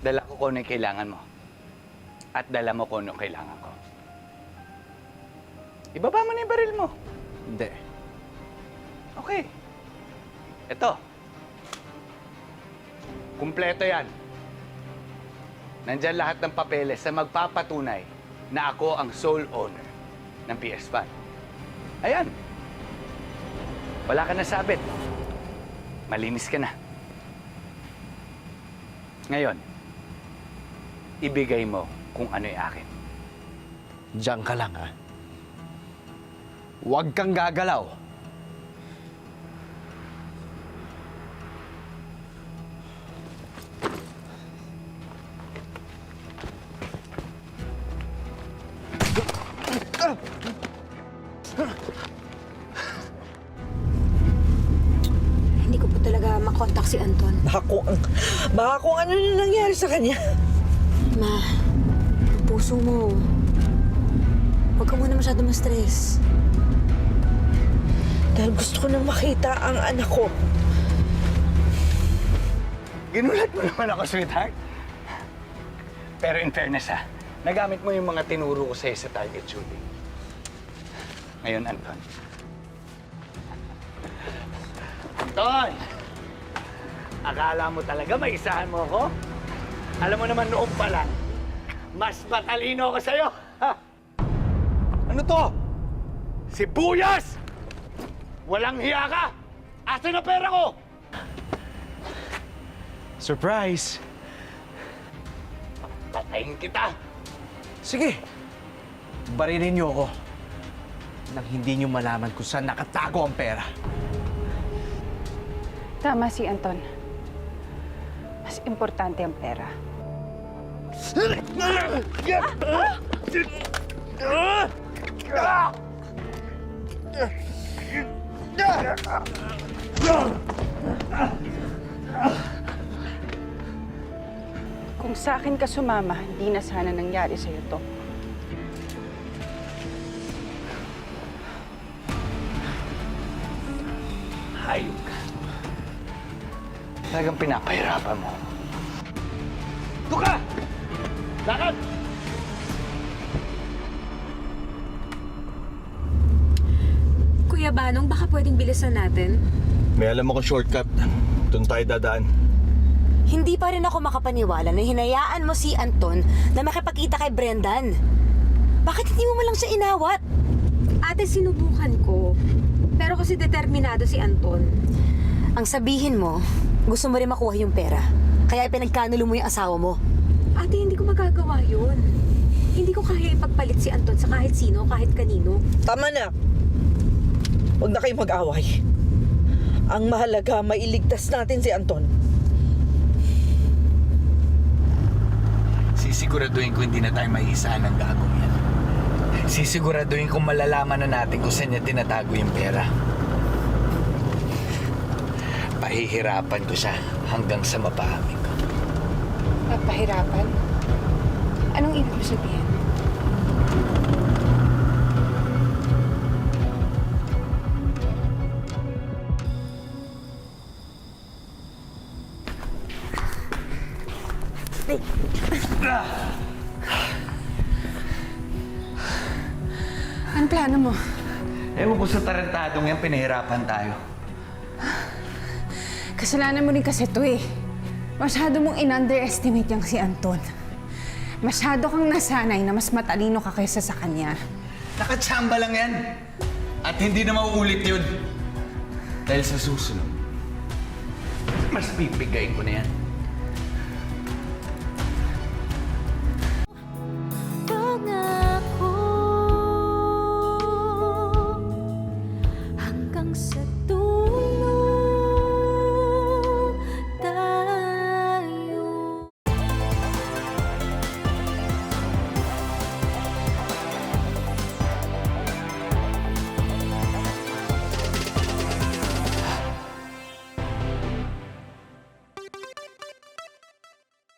Dala ko kung ano yung kailangan mo. At dala mo kung ano kailangan ko. Ibaba mo na yung baril mo. Hindi. Okay. Ito. Kumpleto yan. Nandyan lahat ng papeles na magpapatunay na ako ang sole owner ng PS Fund. Ayan. Wala ka na sabit. Malinis ka na. Ngayon, ibigay mo kung ano yung akin. Diyan ka lang, ha? Huwag kang gagalaw. Hindi ko po talaga makontak si Anton. Baka kung, baka kung ano na nangyari sa kanya. Ma, ang puso mo. Huwag ka muna masyado ma-stress. Dahil gusto ko nang makita ang anak ko. Ginulat mo naman ako, sweetheart. Pero in fairness ha, nagamit mo yung mga tinuro ko sa'yo sa target shooting. Ngayon, Anton. Anton! Akala mo talaga may isahan mo ako? Alam mo naman noong pa lang, mas matalino ako sa'yo. Ha? Ano to? Sibuyas! Walang hiya ka! Asa na pera ko? Surprise! Patayin kita! Sige, barilin niyo ako nang hindi niyo malaman kung saan nakatago ang pera. Tama si Anton. Importante ang pera. Kung sa akin ka sumama, hindi na sana nangyari sa'yo to. Hayop ka. Talagang pinapahirapan mo. Doon ka! Lakad! Kuya Banong, baka pwedeng bilisan natin? May alam ako shortcut. Doon tayo dadaan. Hindi pa rin ako makapaniwala na hinayaan mo si Anton na makipagkita kay Brendan. Bakit hindi mo lang siya inawat? Ate, sinubukan ko. Pero kasi determinado si Anton. Ang sabihin mo, gusto mo rin makuha yung pera. Kaya ipinagkanulo mo yung asawa mo. Ate, hindi ko magagawa yun. Hindi ko kaya ipagpalit si Anton sa kahit sino, kahit kanino. Tama na. Huwag na kayo mag-away. Ang mahalaga, mailigtas natin si Anton. Sisiguraduhin ko hindi na tayo maiisaan ng gagong yan. Sisiguraduhin ko malalaman na natin kung saan niya tinatago yung pera. Pahihirapan ko siya hanggang sa mapaamin ko. Papahirapan? Anong ibig mo sabihin? Anong plano mo? Ewan ko sa tarantadong yan, pinahirapan tayo. Kasalanan mo rin kasi ito eh. Masyado mong in-underestimate yung si Anton. Masyado kang nasanay na mas matalino ka kaysa sa kanya. Nakatsamba lang yan. At hindi na mauulit yun. Dahil sa susunod, mas bibigayin ko na yan.